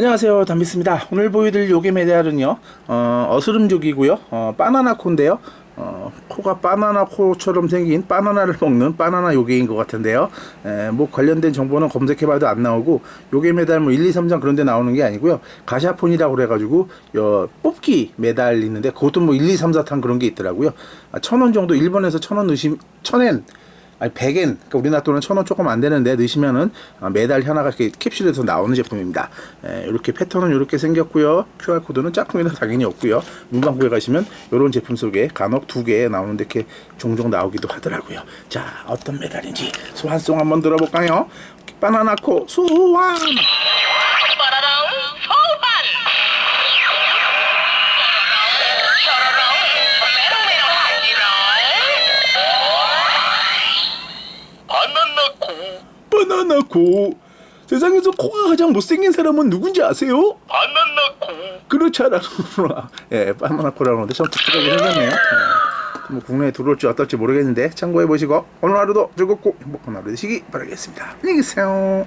안녕하세요. 담비스입니다. 오늘 보여드릴 요괴 메달은요 어, 어스름족이고요. 어, 바나나 코인데요. 어, 코가 바나나 코처럼 생긴 바나나를 먹는 바나나 요괴인 것 같은데요. 에, 뭐 관련된 정보는 검색해봐도 안 나오고 요괴 메달 뭐 1, 2, 3장 그런 데 나오는 게 아니고요. 가샤폰이라고 그래가지고 여, 뽑기 메달 있는데 그것도 뭐 1, 2, 3, 4탄 그런 게 있더라고요. 아, 천원 정도 일본에서 천원 넣으시면 천엔 아니 100엔 그러니까 우리나라 돈은 천 원 조금 안 되는데 넣으시면은 어, 매달 하나가 이렇게 캡슐에서 나오는 제품입니다. 에, 이렇게 패턴은 이렇게 생겼고요. QR 코드는 짝퉁에는 당연히 없고요. 문방구에 가시면 이런 제품 속에 간혹 두 개 나오는데 이렇게 종종 나오기도 하더라고요. 자 어떤 메달인지 소환송 한번 들어볼까요? 바나나코 소환. 바나나코. 세상에서 코가 가장 못생긴 사람은 누군지 아세요? 바나나코 않았구나. 예, 바나나코라고 하는데 참 독특하게 생겼네요. 예. 뭐 국내에 들어올지 어떨지 모르겠는데 참고해 보시고 오늘 하루도 즐겁고 행복한 하루 되시기 바라겠습니다. 안녕히 계세요.